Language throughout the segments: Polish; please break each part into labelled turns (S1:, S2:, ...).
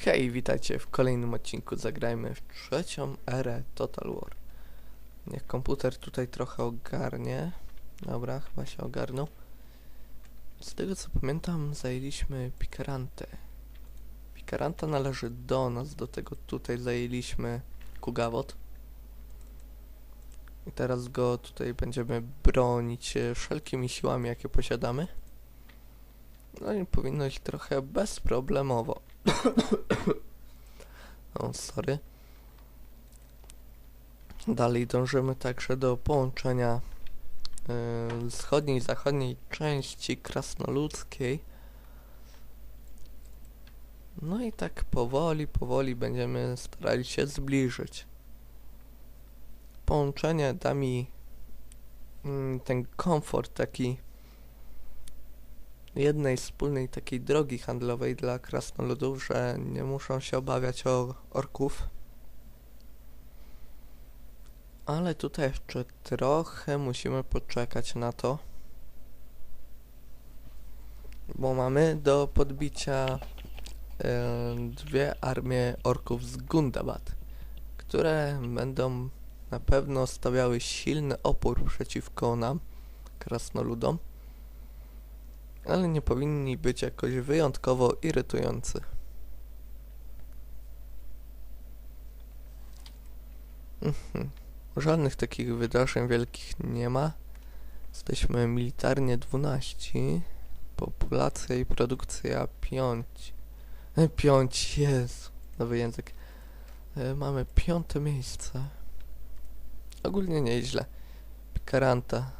S1: Hej, witajcie w kolejnym odcinku. Zagrajmy w trzecią erę Total War. Niech komputer tutaj trochę ogarnie. Dobra, chyba się ogarnął. Z tego co pamiętam, zajęliśmy Picarantę. Picaranta należy do nas, do tego tutaj zajęliśmy Kugawot. I teraz go tutaj będziemy bronić wszelkimi siłami, jakie posiadamy. No i powinno iść trochę bezproblemowo. o, sorry. Dalej dążymy także do połączenia y, wschodniej i zachodniej części krasnoludzkiej. No i tak powoli, powoli będziemy starali się zbliżyć. Połączenie da mi mm, ten komfort taki jednej wspólnej takiej drogi handlowej dla krasnoludów, że nie muszą się obawiać o orków. Ale tutaj jeszcze trochę musimy poczekać na to. Bo mamy do podbicia e, dwie armie orków z Gundabad, które będą na pewno stawiały silny opór przeciwko nam, krasnoludom ale nie powinni być jakoś wyjątkowo irytujący. Mhm. Żadnych takich wydarzeń wielkich nie ma. Jesteśmy militarnie 12. Populacja i produkcja 5. E, 5 jest. Nowy język. E, mamy piąte miejsce. Ogólnie nieźle. Pikaranta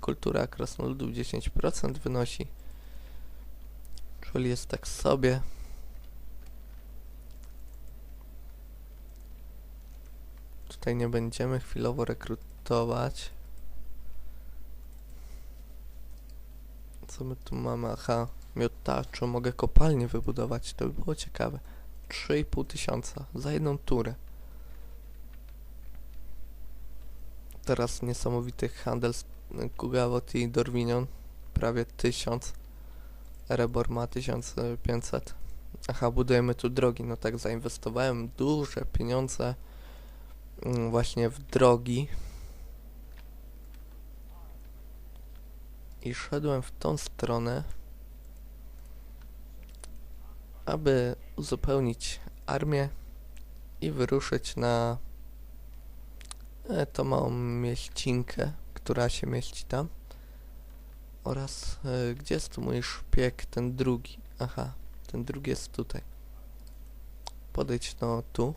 S1: kultura krasnoludów 10% wynosi. Czyli jest tak sobie. Tutaj nie będziemy chwilowo rekrutować. Co my tu mamy? Aha, miotaczu. Mogę kopalnię wybudować. To by było ciekawe. 3,5 tysiąca za jedną turę. Teraz niesamowity handel z Kugawot i Dorwinion. Prawie 1000. Erebor ma 1500. Aha, budujemy tu drogi. No tak, zainwestowałem duże pieniądze mm, właśnie w drogi. I szedłem w tą stronę, aby uzupełnić armię i wyruszyć na tą małą mieścinkę, która się mieści tam. Oraz e, gdzie jest tu mój szpieg, ten drugi? Aha, ten drugi jest tutaj. Podejdź no tu.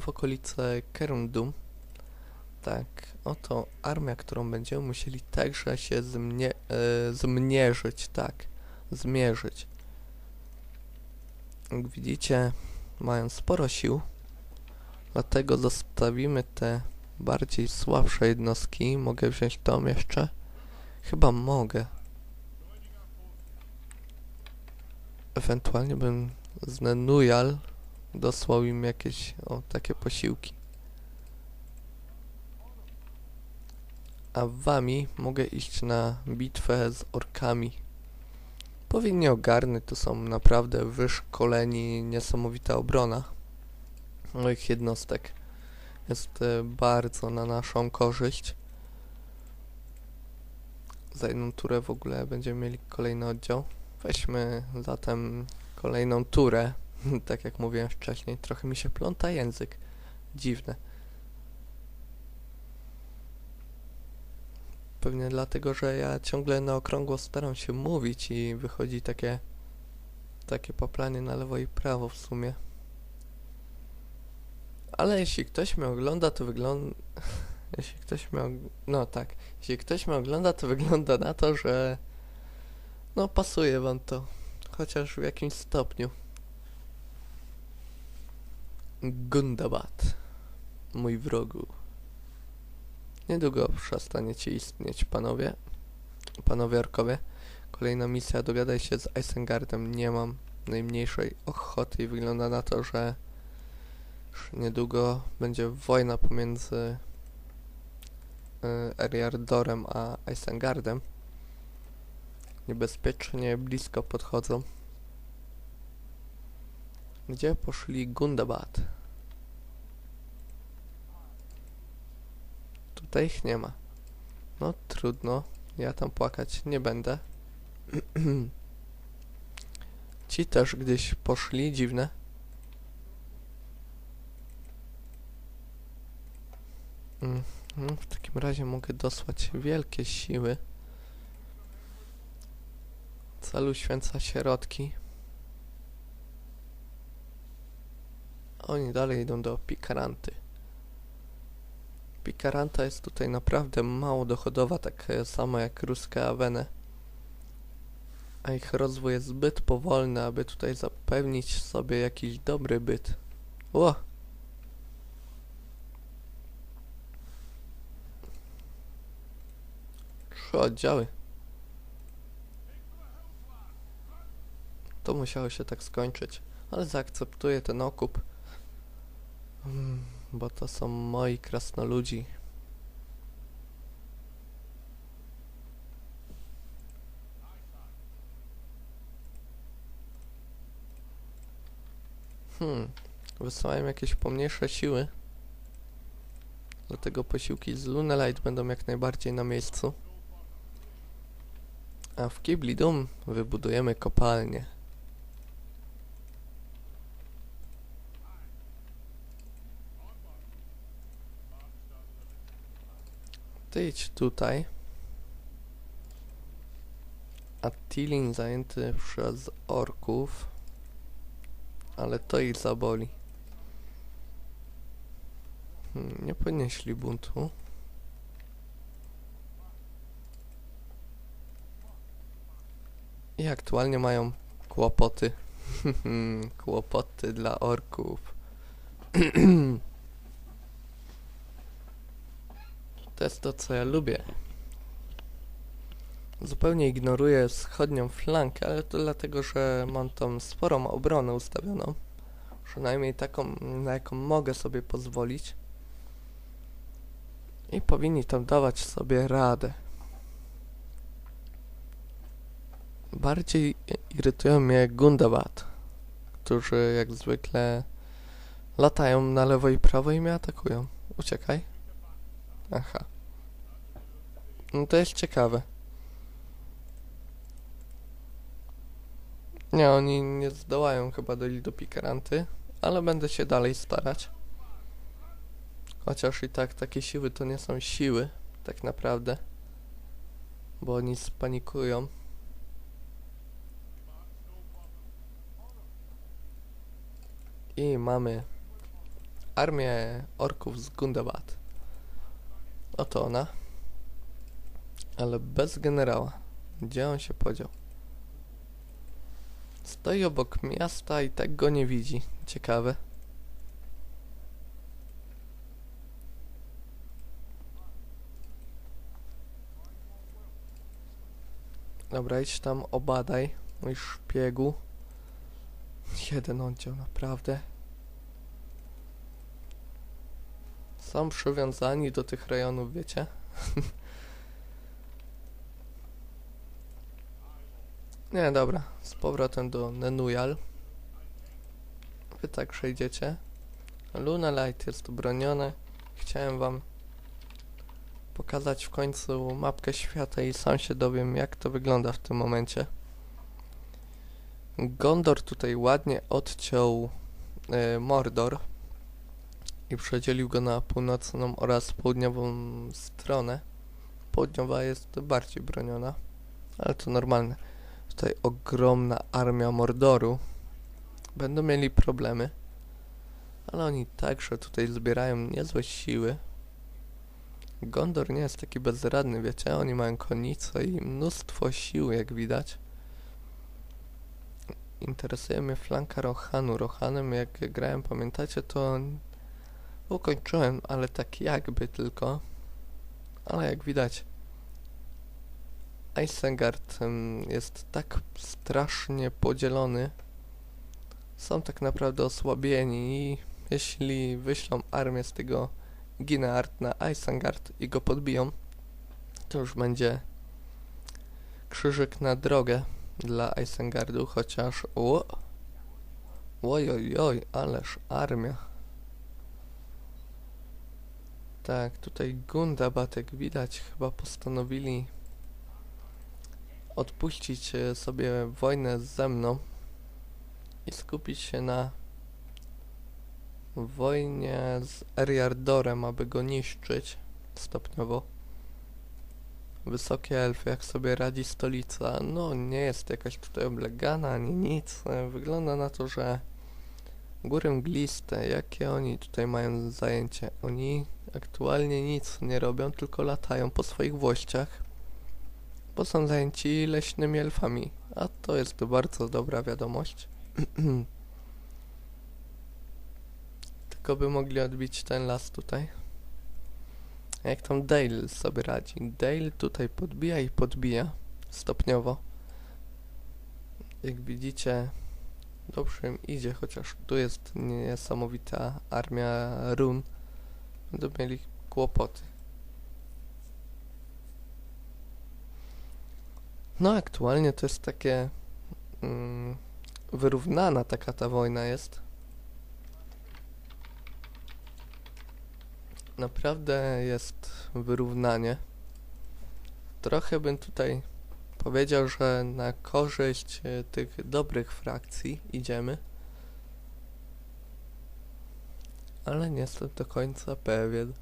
S1: W okolice Kerundum. Tak, oto armia, którą będziemy musieli także się zmie e, zmierzyć, tak, zmierzyć. Jak widzicie, mają sporo sił. Dlatego zostawimy te bardziej słabsze jednostki. Mogę wziąć tą jeszcze? Chyba mogę. Ewentualnie bym z Nenujal dosłał im jakieś o, takie posiłki. A wami mogę iść na bitwę z orkami. Powinni ogarnąć, to są naprawdę wyszkoleni, niesamowita obrona moich jednostek jest bardzo na naszą korzyść. Za jedną turę w ogóle będziemy mieli kolejny oddział. Weźmy zatem kolejną turę. tak jak mówiłem wcześniej, trochę mi się pląta język. Dziwne. Pewnie dlatego, że ja ciągle na okrągło staram się mówić i wychodzi takie takie poplanie na lewo i prawo w sumie. Ale jeśli ktoś mnie ogląda, to wygląda... jeśli ktoś mnie... Og... No tak. Jeśli ktoś mnie ogląda, to wygląda na to, że... No pasuje wam to. Chociaż w jakimś stopniu. Gundabad. Mój wrogu. Niedługo przestaniecie istnieć, panowie. Panowie orkowie. Kolejna misja, dogadaj się z Isengardem. Nie mam najmniejszej ochoty i wygląda na to, że niedługo będzie wojna pomiędzy y, Eriardorem a Isengardem. Niebezpiecznie blisko podchodzą. Gdzie poszli Gundabad? Tutaj ich nie ma. No trudno, ja tam płakać nie będę. Ci też gdzieś poszli, dziwne. Mhm, w takim razie mogę dosłać wielkie siły. Celu święca środki. Oni dalej idą do Pikaranty. Pikaranta jest tutaj naprawdę mało dochodowa, tak samo jak ruskie Avene. A ich rozwój jest zbyt powolny, aby tutaj zapewnić sobie jakiś dobry byt. Ło! Trzy oddziały. To musiało się tak skończyć, ale zaakceptuję ten okup. Mm, bo to są moi krasnoludzi. Hmm, wysyłają jakieś pomniejsze siły. Dlatego posiłki z Lunelight będą jak najbardziej na miejscu. A w Kibli Dum wybudujemy kopalnię. Ty idź tutaj. A Tilin zajęty przez orków. Ale to ich zaboli. Hmm, nie podnieśli buntu. I aktualnie mają kłopoty. kłopoty dla orków. To jest to, co ja lubię. Zupełnie ignoruję wschodnią flankę, ale to dlatego, że mam tam sporą obronę ustawioną. Przynajmniej taką, na jaką mogę sobie pozwolić. I powinni tam dawać sobie radę. Bardziej irytują mnie Gundabad, którzy jak zwykle latają na lewo i prawo i mnie atakują. Uciekaj. Aha. No to jest ciekawe. Nie, oni nie zdołają chyba dojść do pikaranty, ale będę się dalej starać. Chociaż i tak takie siły to nie są siły, tak naprawdę. Bo oni spanikują. I mamy armię orków z Gundabad. Oto ona. Ale bez generała. Gdzie on się podział? Stoi obok miasta i tak go nie widzi. Ciekawe. Dobra, idź tam, obadaj, mój szpiegu. Jeden oddział, naprawdę. Są przywiązani do tych rejonów, wiecie? Nie, dobra. Z powrotem do Nenuyal. Wy tak przejdziecie. Luna Light jest bronione. Chciałem wam pokazać w końcu mapkę świata i sam się dowiem jak to wygląda w tym momencie. Gondor tutaj ładnie odciął y, Mordor i przedzielił go na północną oraz południową stronę. Południowa jest bardziej broniona, ale to normalne. Tutaj ogromna armia Mordoru. Będą mieli problemy, ale oni także tutaj zbierają niezłe siły. Gondor nie jest taki bezradny, wiecie? Oni mają konnicę i mnóstwo sił, jak widać. Interesuje mnie flanka Rohanu. Rohanem, jak grałem, pamiętacie, to Ukończyłem, ale tak jakby tylko. Ale jak widać, Isengard jest tak strasznie podzielony. Są tak naprawdę osłabieni i jeśli wyślą armię z tego Gineart na Isengard i go podbiją, to już będzie krzyżyk na drogę dla Isengardu, chociaż o, ależ armia. Tak, tutaj Gundabad, jak widać, chyba postanowili odpuścić e, sobie wojnę ze mną i skupić się na wojnie z Eriardorem, aby go niszczyć stopniowo. Wysokie elfy, jak sobie radzi stolica, no nie jest jakaś tutaj oblegana ani nic. Wygląda na to, że góry mgliste, jakie oni tutaj mają zajęcie? Oni aktualnie nic nie robią, tylko latają po swoich włościach, bo są zajęci leśnymi elfami, a to jest bardzo dobra wiadomość. tylko by mogli odbić ten las tutaj. Jak tam Dale sobie radzi? Dale tutaj podbija i podbija stopniowo. Jak widzicie, dobrze im idzie, chociaż tu jest niesamowita armia run. Będą mieli kłopoty. No, aktualnie to jest takie mm, wyrównana taka ta wojna jest. Naprawdę jest wyrównanie. Trochę bym tutaj powiedział, że na korzyść e, tych dobrych frakcji idziemy. Ale nie jestem do końca pewien.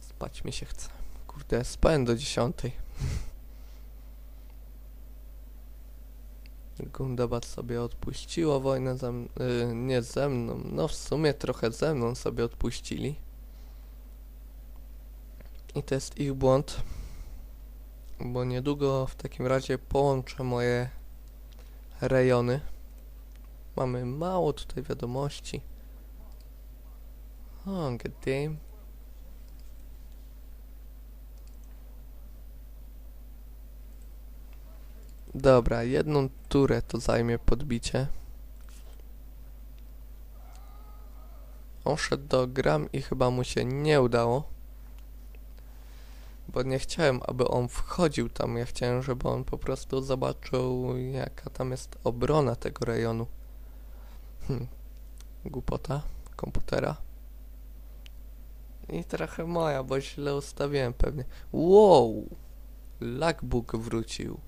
S1: Spać mi się chce. Kurde, spałem do dziesiątej. Gundabad sobie odpuściło wojnę ze m- y, nie ze mną. No w sumie trochę ze mną sobie odpuścili. I to jest ich błąd. Bo niedługo w takim razie połączę moje rejony. Mamy mało tutaj wiadomości. O, god damn. Dobra, jedną turę to zajmie podbicie. On szedł do gram i chyba mu się nie udało. Bo nie chciałem, aby on wchodził tam. Ja chciałem, żeby on po prostu zobaczył, jaka tam jest obrona tego rejonu. Hm. Głupota komputera. I trochę moja, bo źle ustawiłem pewnie. Wow! Lagbóg wrócił.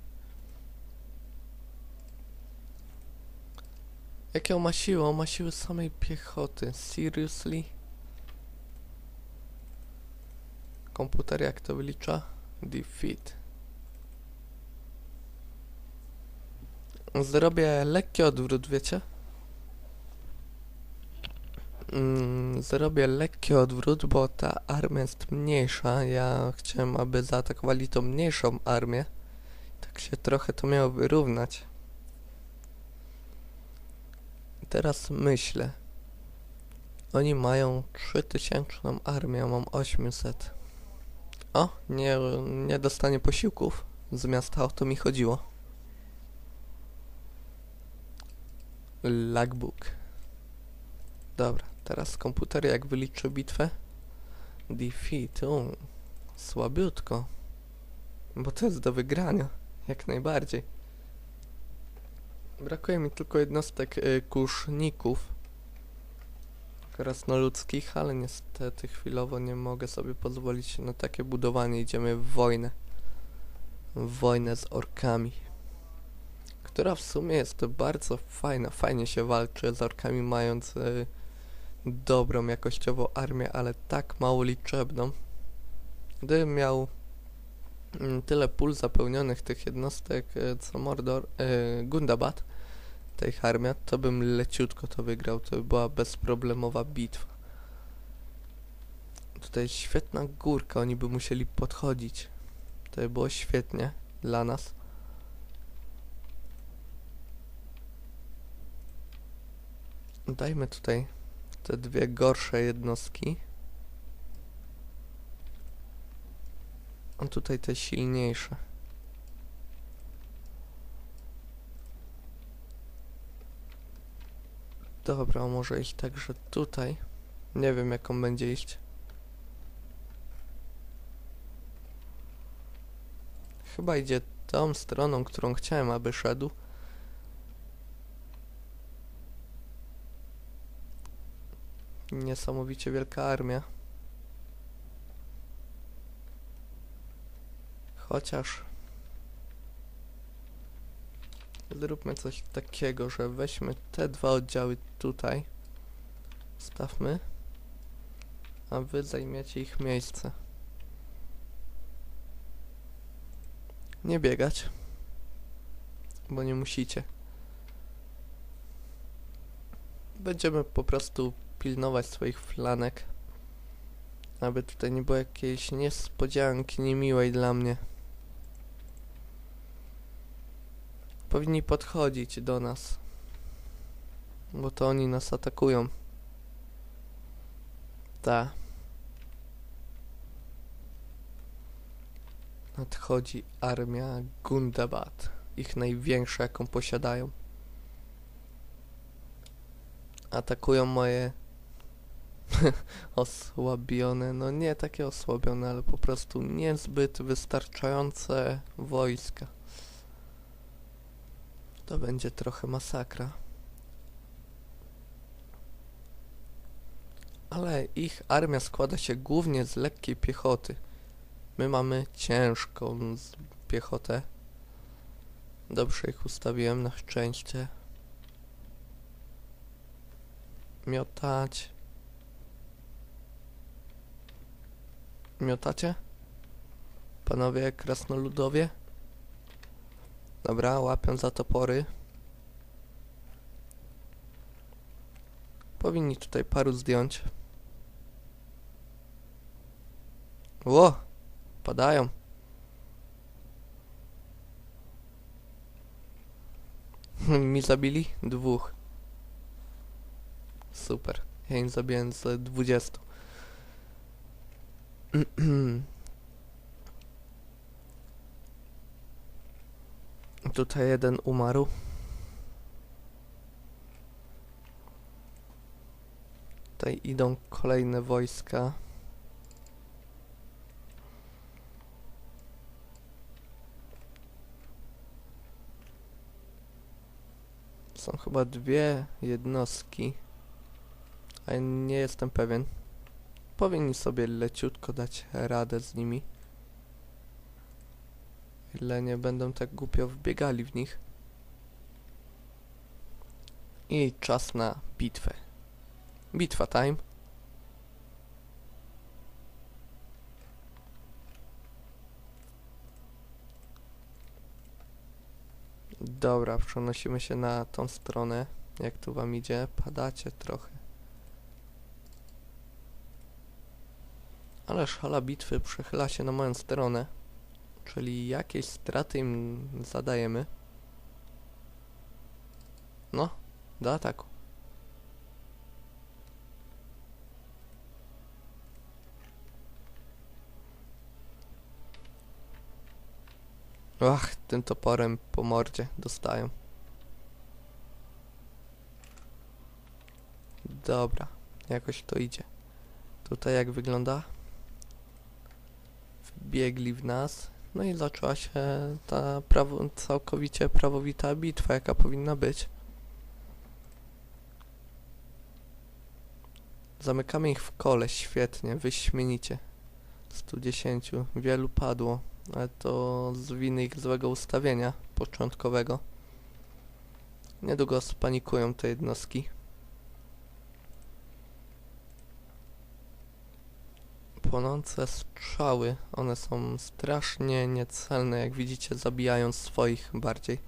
S1: Jakie on ma siłę? On ma siłę samej piechoty. Seriously? Komputer jak to wylicza? Defeat. Zrobię lekki odwrót, wiecie? Mm, zrobię lekki odwrót, bo ta armia jest mniejsza. Ja chciałem, aby zaatakowali tą mniejszą armię. Tak się trochę to miało wyrównać. Teraz myślę. Oni mają 3000 armię, mam 800. O, nie, nie dostanie posiłków z miasta, o to mi chodziło. Lagbook. Dobra, teraz komputer jak wyliczy bitwę? Defeat, o, słabiutko. Bo to jest do wygrania, jak najbardziej. Brakuje mi tylko jednostek y, kuszników krasnoludzkich, ale niestety chwilowo nie mogę sobie pozwolić na takie budowanie. Idziemy w wojnę. W wojnę z orkami. Która w sumie jest bardzo fajna. Fajnie się walczy z orkami, mając y, dobrą jakościowo armię, ale tak mało liczebną. Gdybym miał tyle pól zapełnionych tych jednostek y, co Mordor, y, Gundabad, tej armii, to bym leciutko to wygrał. To by była bezproblemowa bitwa. Tutaj świetna górka, oni by musieli podchodzić. To by było świetnie dla nas. Dajmy tutaj te dwie gorsze jednostki. A tutaj te silniejsze. Dobra, może iść także tutaj. Nie wiem, jaką będzie iść. Chyba idzie tą stroną, którą chciałem, aby szedł. Niesamowicie wielka armia. Chociaż zróbmy coś takiego, że weźmy te dwa oddziały tutaj, stawmy, a wy zajmiecie ich miejsce. Nie biegać, bo nie musicie. Będziemy po prostu pilnować swoich flanek, aby tutaj nie było jakiejś niespodzianki niemiłej dla mnie. Powinni podchodzić do nas, bo to oni nas atakują. Ta. Nadchodzi armia Gundabad, ich największa jaką posiadają. Atakują moje osłabione, no nie takie osłabione, ale po prostu niezbyt wystarczające wojska. To będzie trochę masakra. Ale ich armia składa się głównie z lekkiej piechoty. My mamy ciężką piechotę. Dobrze ich ustawiłem na szczęście. Miotać. Miotacie? Panowie krasnoludowie? Dobra, łapią za topory. Powinni tutaj paru zdjąć. Ło! Padają. Mi zabili? Dwóch. Super. Ja im zabiłem z 20. Tutaj jeden umarł. Tutaj idą kolejne wojska. Są chyba dwie jednostki. Ale nie jestem pewien. Powinni sobie leciutko dać radę z nimi. Ile nie będą tak głupio wbiegali w nich. I czas na bitwę. Bitwa time. Dobra, przenosimy się na tą stronę. Jak tu wam idzie? Padacie trochę. Ale szala bitwy przechyla się na moją stronę. Czyli jakieś straty im zadajemy. No, do ataku. Ach, tym toporem po mordzie dostają. Dobra, jakoś to idzie. Tutaj jak wygląda? Wbiegli w nas. No i zaczęła się ta prawo, całkowicie prawowita bitwa, jaka powinna być. Zamykamy ich w kole, świetnie, wyśmienicie. 110, wielu padło, ale to z winy ich złego ustawienia początkowego. Niedługo spanikują te jednostki. Płonące strzały, one są strasznie niecelne, jak widzicie, zabijają swoich bardziej.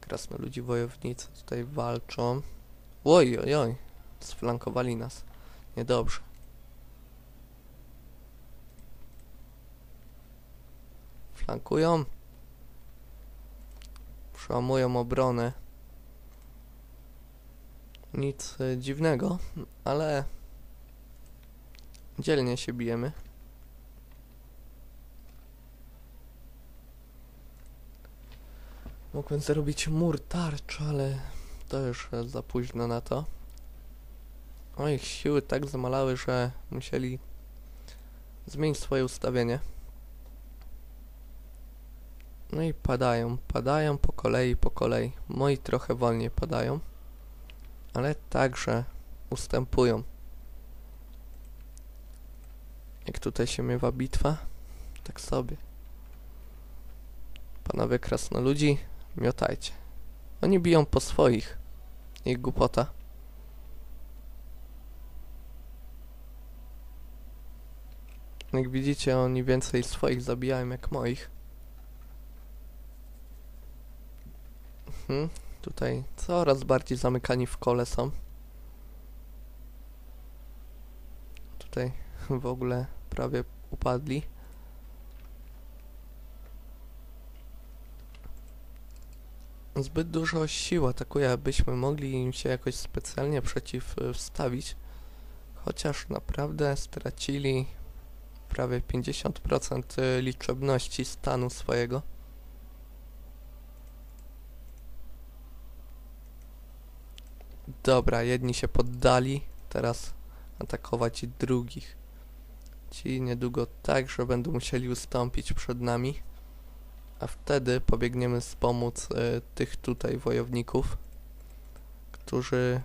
S1: Krasnoludzi wojownicy tutaj walczą. Oj, oj, oj, sflankowali nas. Niedobrze. Flankują. Przełamują obronę. Nic e, dziwnego, ale dzielnie się bijemy. Mogłem zrobić mur tarcz, ale to już za późno na to. O, ich siły tak zamalały, że musieli zmienić swoje ustawienie. No i padają, padają po kolei, po kolei. Moi trochę wolniej padają, ale także ustępują. Jak tutaj się miewa bitwa, tak sobie. Panowie krasnoludzi, miotajcie. Oni biją po swoich. Ich głupota. Jak widzicie, oni więcej swoich zabijają jak moich. Mhm. Tutaj coraz bardziej zamykani w kole są. Tutaj w ogóle prawie upadli. Zbyt dużo sił atakuje, abyśmy mogli im się jakoś specjalnie przeciwstawić. Chociaż naprawdę stracili prawie 50% liczebności stanu swojego. Dobra, jedni się poddali, teraz atakować drugich. Ci niedługo także będą musieli ustąpić przed nami, a wtedy pobiegniemy wspomóc y, tych tutaj wojowników, którzy...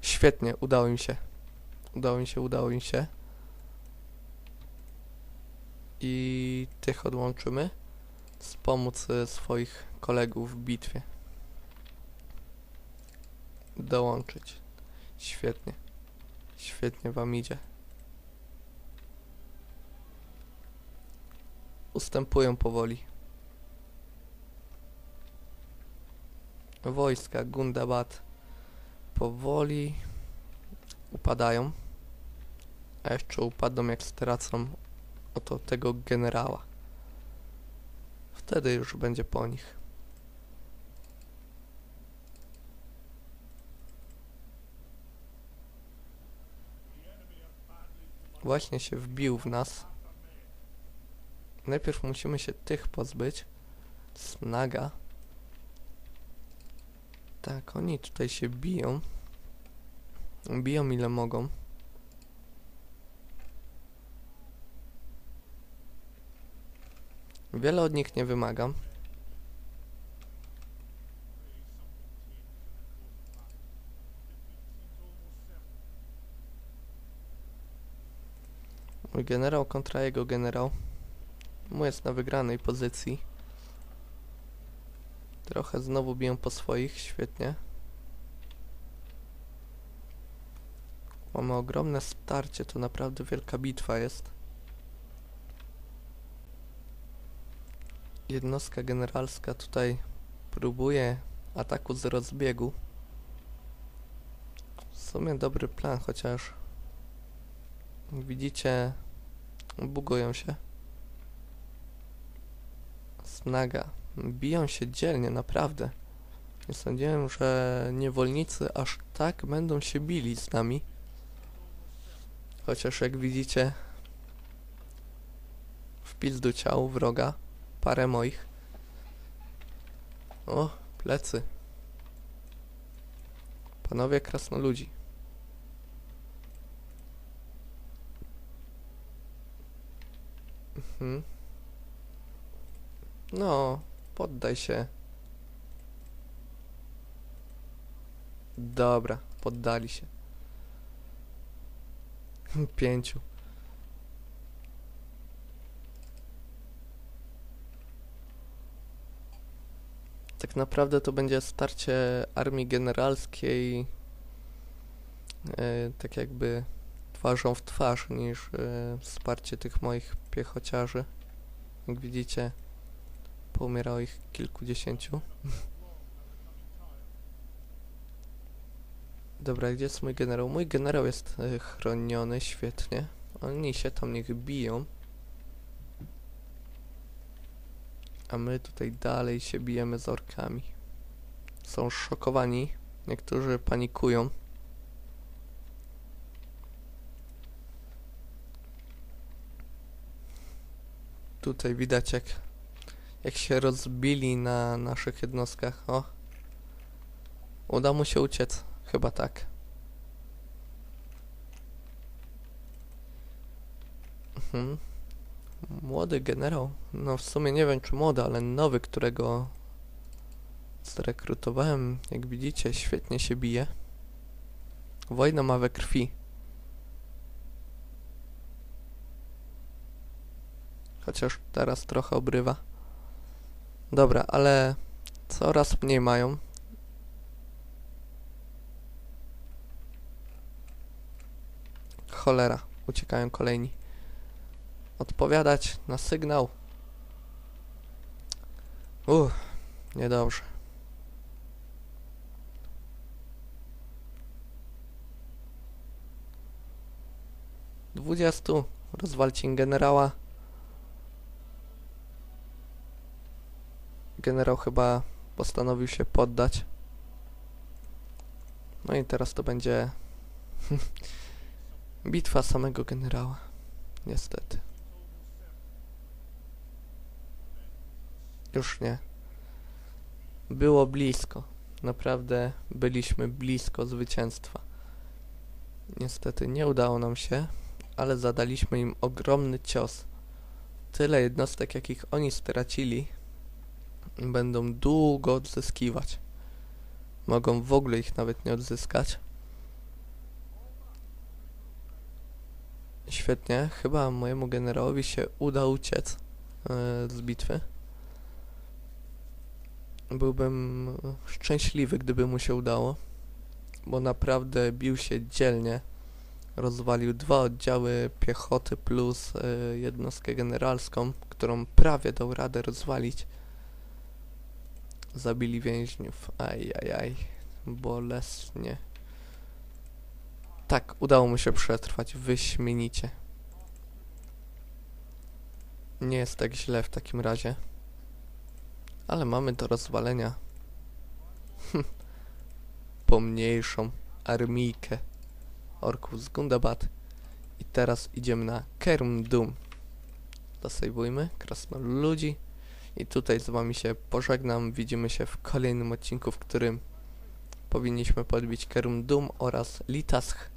S1: Świetnie, udało im się. Udało im się, udało im się. I tych odłączymy. Wspomóc swoich kolegów w bitwie dołączyć. Świetnie. Świetnie wam idzie. Ustępują powoli. Wojska Gundabad powoli upadają. A jeszcze upadną jak stracą oto tego generała. Wtedy już będzie po nich. Właśnie się wbił w nas. Najpierw musimy się tych pozbyć. Snaga. Tak, oni tutaj się biją. Biją ile mogą. Wiele od nich nie wymagam. Mój generał kontra jego generał. Mój jest na wygranej pozycji. Trochę znowu biję po swoich, świetnie. Mamy ogromne starcie, to naprawdę wielka bitwa jest. Jednostka generalska tutaj próbuje ataku z rozbiegu. W sumie dobry plan, chociaż widzicie bugują się. Snaga. Biją się dzielnie, naprawdę. Nie sądziłem, że niewolnicy aż tak będą się bili z nami. Chociaż jak widzicie w pizdu ciał wroga parę moich. O, plecy. Panowie krasnoludzi. Mhm. No, poddaj się. Dobra, poddali się. Pięciu. Tak naprawdę to będzie starcie armii generalskiej, e, tak jakby twarzą w twarz, niż e, wsparcie tych moich piechociarzy. Jak widzicie, poumierało ich kilkudziesięciu. Dobra, gdzie jest mój generał? Mój generał jest e, chroniony, świetnie. Oni się tam niech biją. A my tutaj dalej się bijemy z orkami. Są szokowani. Niektórzy panikują. Tutaj widać jak, jak się rozbili na naszych jednostkach. O. Uda mu się uciec. Chyba tak. Mhm. Młody generał. No w sumie nie wiem czy młody, ale nowy, którego zrekrutowałem. Jak widzicie, świetnie się bije. Wojna ma we krwi. Chociaż teraz trochę obrywa. Dobra, ale coraz mniej mają. Cholera, uciekają kolejni. Odpowiadać na sygnał. Uff, niedobrze. Dwudziestu. Rozwalcie generała. Generał chyba postanowił się poddać. No i teraz to będzie bitwa samego generała. Niestety. Już nie. Było blisko. Naprawdę byliśmy blisko zwycięstwa. Niestety nie udało nam się, ale zadaliśmy im ogromny cios. Tyle jednostek, jakich oni stracili, będą długo odzyskiwać. Mogą w ogóle ich nawet nie odzyskać. Świetnie, chyba mojemu generałowi się uda uciec e, z bitwy. Byłbym szczęśliwy, gdyby mu się udało, bo naprawdę bił się dzielnie. Rozwalił dwa oddziały piechoty plus e, jednostkę generalską, którą prawie dał radę rozwalić. Zabili więźniów. Ajajaj. Bolesnie. Tak, udało mu się przetrwać wyśmienicie. Nie jest tak źle w takim razie. Ale mamy do rozwalenia pomniejszą armijkę orków z Gundabad. I teraz idziemy na Kerm Doom. Zasejwujmy, krasnoludzi. I tutaj z wami się pożegnam. Widzimy się w kolejnym odcinku, w którym powinniśmy podbić Kerum Doom oraz Litasch.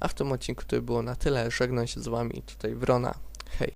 S1: A w tym odcinku to było na tyle. Żegnam się z wami tutaj Wrona. Hej.